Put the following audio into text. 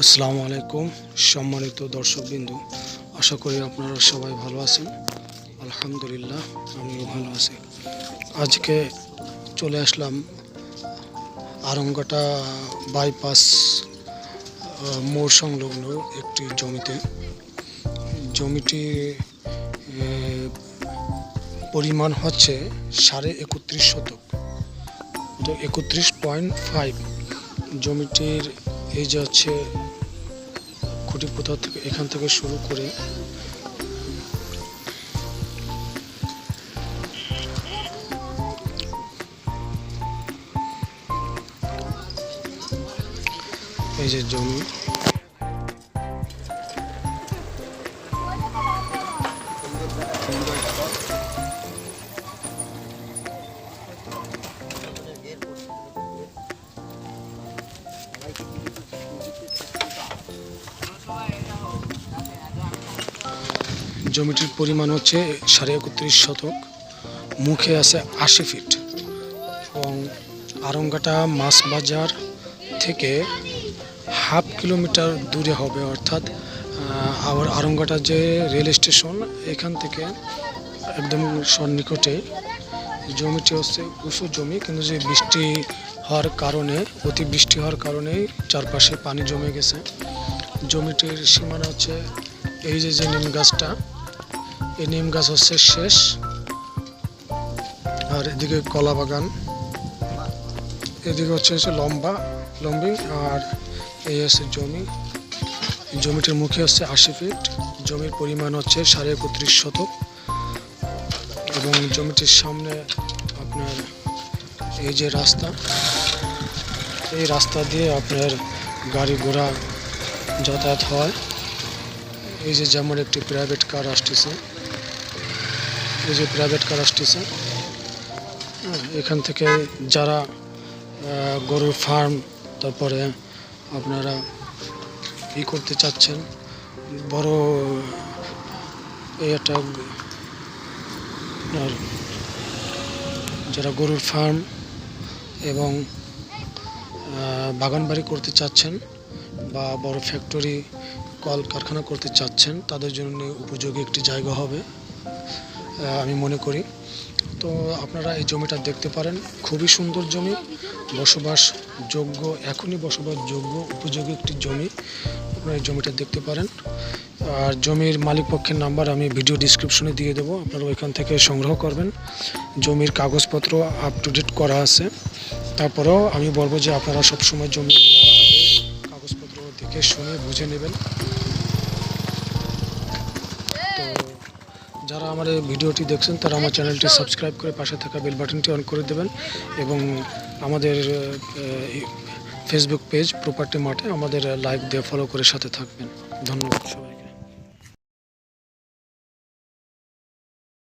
আসসালামু আলাইকুম, সম্মানিত দর্শকবিন্দু। আশা করি আপনারা সবাই ভালো আছেন। আলহামদুলিল্লাহ, আমিও ভালো আছি। আজকে চলে আসলাম আরঙ্গাটা বাইপাস মোড় সংলগ্ন একটি জমিতে। জমিটি পরিমাণ হচ্ছে সাড়ে একত্রিশ শতক। তো একত্রিশ পয়েন্ট ফাইভ জমিটির এই যে হচ্ছে খুঁটি পোতা থেকে এখান থেকে শুরু করে এই যে জমি। জমিটির পরিমাণ হচ্ছে সাড়ে একত্রিশ শতক। মুখে আছে আশি ফিট। এবং আরঙ্গাটা মাছ বাজার থেকে হাফ কিলোমিটার দূরে হবে, অর্থাৎ আবার আরঙ্গাটা যে রেল স্টেশন, এখান থেকে একদম সন্নিকটে। জমিটি হচ্ছে উঁচু জমি, কিন্তু যে বৃষ্টি হওয়ার কারণে অতি বৃষ্টি হওয়ার কারণে চারপাশে পানি জমে গেছে। জমিটির সীমানা হচ্ছে এই যে যে নিম গাছটা এই নিম গাছ হচ্ছে শেষ। আর এদিকে কলা বাগান। এদিকে হচ্ছে হচ্ছে লম্বা, লম্বি, আর এই হচ্ছে জমি। জমিটির মুখে হচ্ছে আশি ফিট। জমির পরিমাণ হচ্ছে সাড়ে একত্রিশ শতক। এবং জমিটির সামনে আপনার এই যে রাস্তা, এই রাস্তা দিয়ে আপনার গাড়ি ঘোড়া যাতায়াত হয়। এই যে যেমন একটি প্রাইভেট কার আসতেছে। এই যে প্রাইভেট কার আসতেছে হ্যাঁ, এখান থেকে যারা গরুর ফার্ম তারপরে আপনারা ই করতে চাচ্ছেন বড় এই একটা যারা গরুর ফার্ম এবং বাগান বাড়ি করতে চাচ্ছেন বা বড় ফ্যাক্টরি কল কারখানা করতে চাচ্ছেন তাদের জন্য উপযোগী একটি জায়গা হবে। আমি মনে করি। তো আপনারা এই জমিটা দেখতে পারেন। খুবই সুন্দর জমি। বসবাস যোগ্য এখনই বসবাস যোগ্য উপযোগী একটি জমি। আপনারা এই জমিটা দেখতে পারেন। আর জমির মালিক পক্ষের নাম্বার আমি ভিডিও ডিসক্রিপশনে দিয়ে দেবো। আপনারা ওইখান থেকে সংগ্রহ করবেন। জমির কাগজপত্র আপ টু ডেট করা আছে। তারপরেও আমি বলব যে আপনারা সবসময় জমি কাগজপত্র দেখে শুনে বুঝে নেবেন। যারা আমার এই ভিডিওটি দেখছেন, তারা আমার চ্যানেলটি সাবস্ক্রাইব করে পাশে থাকা বেল বাটনটি অন করে দেবেন এবং আমাদের ফেসবুক পেজ প্রপার্টি মাঠে আমাদের লাইক দিয়ে ফলো করে সাথে থাকবেন। ধন্যবাদ সবাই